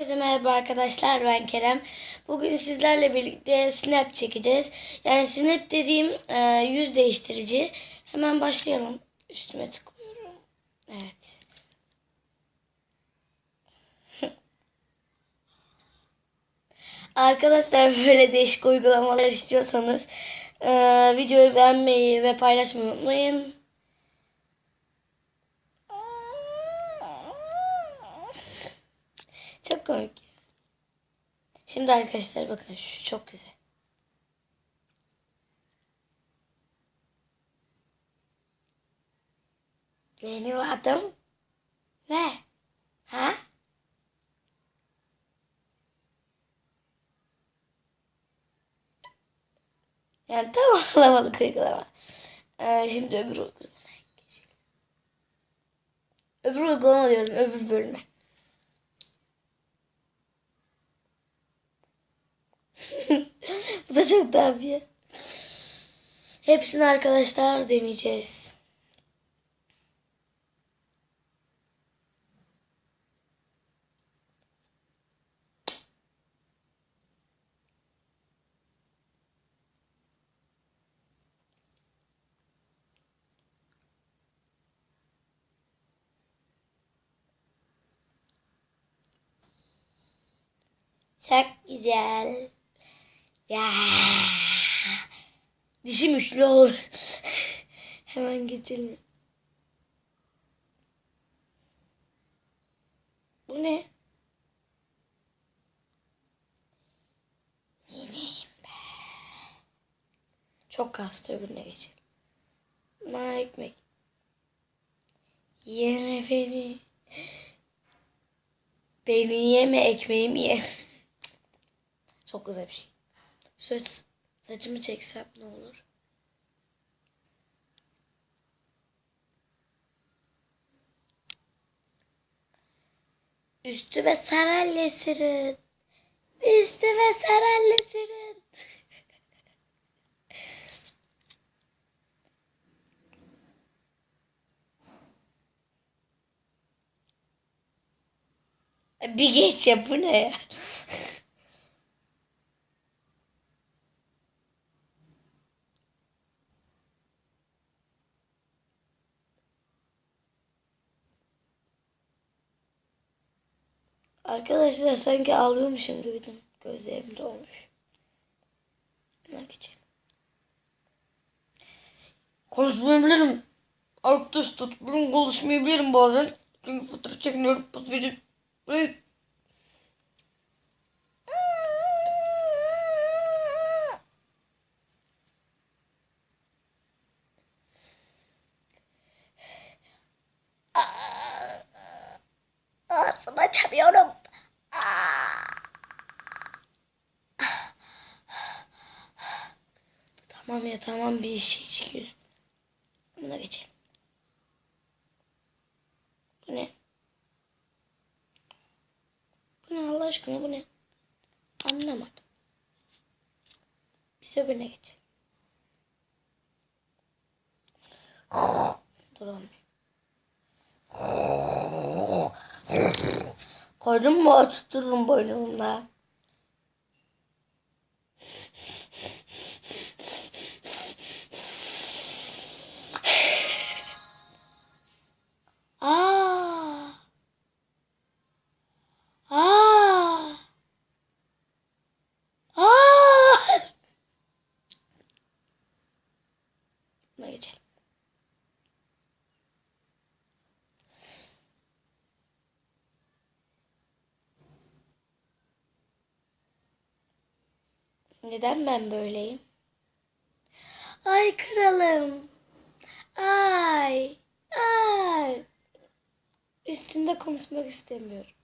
Herkese merhaba arkadaşlar ben Kerem. Bugün sizlerle birlikte snap çekeceğiz. Yani snap dediğim e, yüz değiştirici. Hemen başlayalım. Üstüme tıklıyorum. Evet. Arkadaşlar böyle değişik uygulamalar istiyorsanız e, videoyu beğenmeyi ve paylaşmayı unutmayın. Çok komik. Şimdi arkadaşlar bakın şu çok güzel. Benim adım ne? Ha? Yani tam alamadık uygulama. Ee, şimdi öbür uygulamaya geçelim. Öbür uygulama diyorum öbür bölüme. Bu da çok tabii. Hepsini arkadaşlar deneyeceğiz. Çok güzel. Ya. Dişim üçlü oldu. Hemen geçelim. Bu ne? Neyim be? Çok kastı öbürüne geçelim. Na ekmek. Yeme beni. Beni yeme ekmeğimi ye. Çok güzel bir şey. Saç, saçımı çeksem ne olur? Üstüme saralya sürün. Üstüme saralya sürün. Bir geç ya bu ne ya? Arkadaşlar sanki ağlıyormuşum gibiydim. Gözlerim dolmuş. Buna geçelim. Konuşmayabilirim. Arkadaşlar ben konuşmayabilirim bazen. Çünkü fotoğraf çekmiyorum. Poz verin. Tamam bir şey çekiyoruz. Buna geçelim. Bu ne? Bu ne Allah aşkına bu ne? Anlamadım. Biz öbürüne geçelim. Duramıyorum. Koydum mu oturturum boynumda. Aa. Aa. Aa. Buna geçelim. Neden ben böyleyim? Ay kralım. Ay. Ay. Üstünde konuşmak istemiyorum.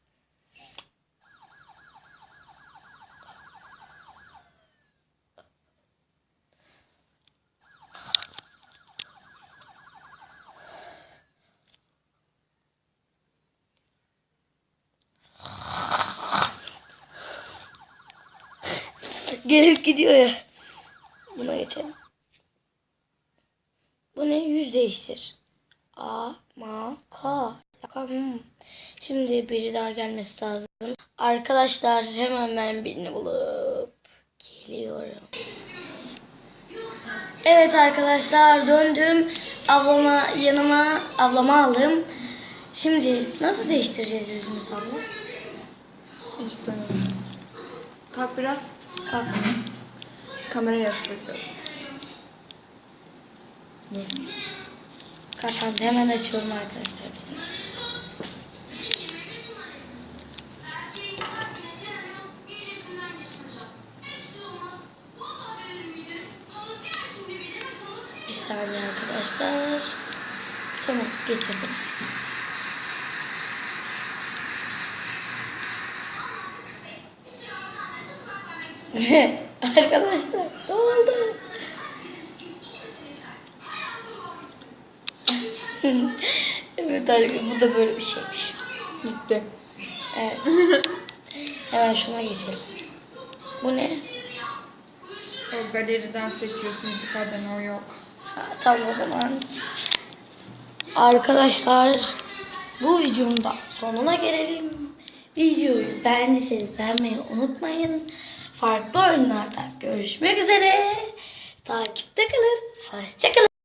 Gelip gidiyor ya. Buna geçelim. Bu ne? Yüz değiştir. A, ma, ka. Ka, hmm. Şimdi biri daha gelmesi lazım. Arkadaşlar hemen ben birini bulup geliyorum. Evet arkadaşlar döndüm. Ablama yanıma ablama aldım. Şimdi nasıl değiştireceğiz yüzümüzü abla? Hiç tanımıyorum. Kalk biraz. Kalk. Kameraya yaslayacağız. Kapandı. Hemen açıyorum arkadaşlar saniye. Bir saniye arkadaşlar. Tamam getirdim. Arkadaşlar ne oldu? evet arkadaşlar bu da böyle bir şeymiş. Bitti. Evet. Hemen şuna geçelim. Bu ne? O galeriden seçiyorsun. Zaten o yok. Ha, tamam o zaman. Arkadaşlar bu videonun da sonuna gelelim. Videoyu beğendiyseniz beğenmeyi unutmayın. Farklı oyunlarda görüşmek üzere. Takipte kalın. Hoşçakalın.